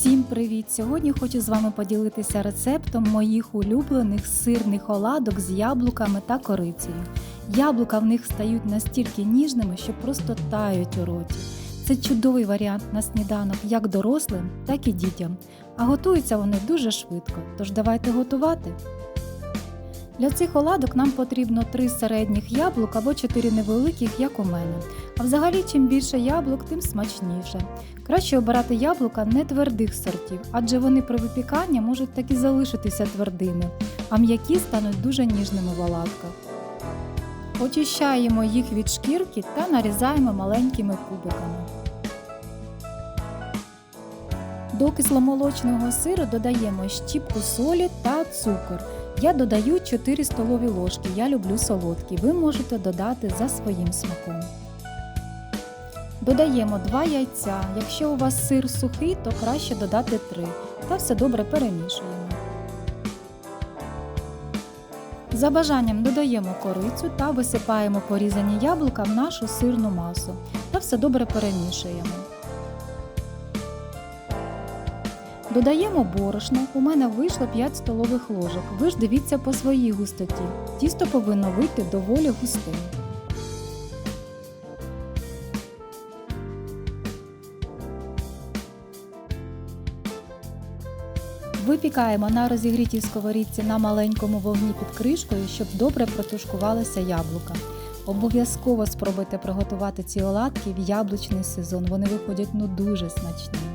Всім привіт! Сьогодні хочу з вами поділитися рецептом моїх улюблених сирних оладок з яблуками та корицею. Яблука в них стають настільки ніжними, що просто тають у роті. Це чудовий варіант на сніданок як дорослим, так і дітям. А готуються вони дуже швидко, тож давайте готувати. Для цих оладок нам потрібно 3 середніх яблук або 4 невеликих, як у мене. А взагалі, чим більше яблук, тим смачніше. Краще обирати яблука не твердих сортів, адже вони при випіканні можуть так і залишитися твердими, а м'які стануть дуже ніжними в оладках. Очищаємо їх від шкірки та нарізаємо маленькими кубиками. До кисломолочного сиру додаємо щіпку солі та цукор. Я додаю 4 столові ложки. Я люблю солодкі. Ви можете додати за своїм смаком. Додаємо 2 яйця. Якщо у вас сир сухий, то краще додати 3. Та все добре перемішуємо. За бажанням додаємо корицю та висипаємо порізані яблука в нашу сирну масу. Та все добре перемішуємо. Додаємо борошно, у мене вийшло 5 столових ложок. Ви ж дивіться по своїй густоті. Тісто повинно вийти доволі густим. Випікаємо на розігрітій сковорідці на маленькому вогні під кришкою, щоб добре протушкувалися яблука. Обов'язково спробуйте приготувати ці оладки в яблучний сезон. Вони виходять ну дуже смачні.